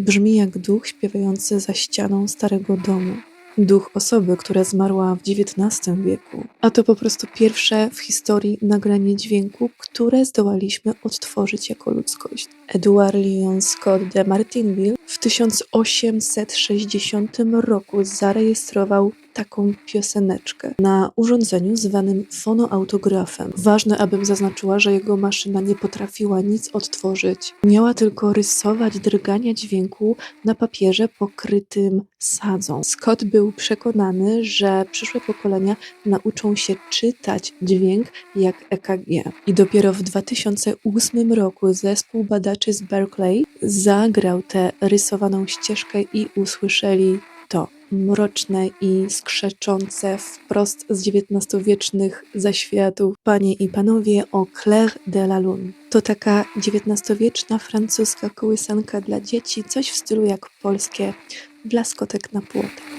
Brzmi jak duch śpiewający za ścianą starego domu. Duch osoby, która zmarła w XIX wieku. A to po prostu pierwsze w historii nagranie dźwięku, które zdołaliśmy odtworzyć jako ludzkość. Edouard Leon Scott de Martinville w 1860 roku zarejestrował taką pioseneczkę na urządzeniu zwanym fonoautografem. Ważne, abym zaznaczyła, że jego maszyna nie potrafiła nic odtworzyć. Miała tylko rysować drgania dźwięku na papierze pokrytym sadzą. Scott był przekonany, że przyszłe pokolenia nauczą się czytać dźwięk jak EKG. I dopiero w 2008 roku zespół badaczy z Berkeley zagrał tę rysowaną ścieżkę i usłyszeli to mroczne i skrzeczące wprost z XIX-wiecznych zaświatów. Panie i panowie, o Claire de la Lune. To taka XIX-wieczna francuska kołysanka dla dzieci, coś w stylu jak polskie blaskotek na płotek.